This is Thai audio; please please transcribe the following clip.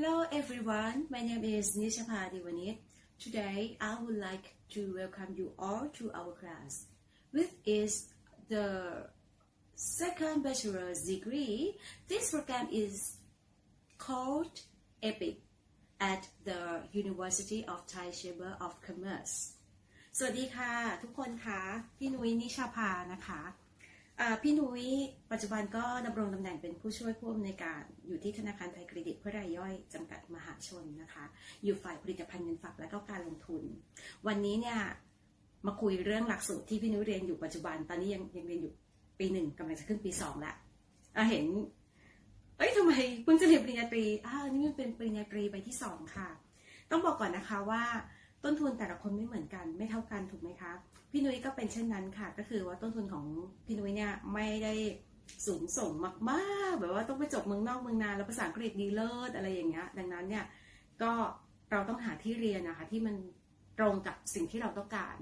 Hello everyone, my name is Nishapa Diwanit. Today I would like to welcome you all to our class, which is the second bachelor's degree. This program is called EPIC at the University of Thai Chamber of Commerce. สวัสดีค่ะ ทุกคนคะพี่นุ้ยนิชาภานะคะอ่า พี่นุ้ยปัจจุบันก็ดำรงตำแหน่งเป็นผู้ช่วยผู้อำนวยการอยู่ที่ธนาคารไทยเครดิตเพื่อรายย่อยจำกัดมหาชนนะคะ อยู่ฝ่ายผลิตภัณฑ์เงินฝากและก็การลงทุน วันนี้เนี่ยมาคุยเรื่องหลักสูตรที่พี่นุ้ยเรียนอยู่ปัจจุบัน ตอนนี้ยังยังเรียนอยู่ปีหนึ่งกำลังจะขึ้นปีสองละเห็น เอ้ยทำไมเพิ่งจะเรียนปริญญาตรีอ้าวนี่มันเป็นปริญญาตรีใบที่สองค่ะ ต้องบอกก่อนนะคะว่า ต้นทุนแต่ละคนไม่เหมือนกัน ไม่เท่ากันถูกไหมคะ พี่นุ้ยก็เป็นเช่นนั้นค่ะ ก็คือว่าต้นทุนของพี่นุ้ยเนี่ยไม่ได้สูงส่งมากๆ แบบว่าต้องไปจบเมืองนอกเมืองนาแล้วภาษาอังกฤษดีเลิศอะไรอย่างเงี้ย ดังนั้นเนี่ยก็เราต้องหาที่เรียนนะคะที่มันตรงกับสิ่งที่เราต้องการ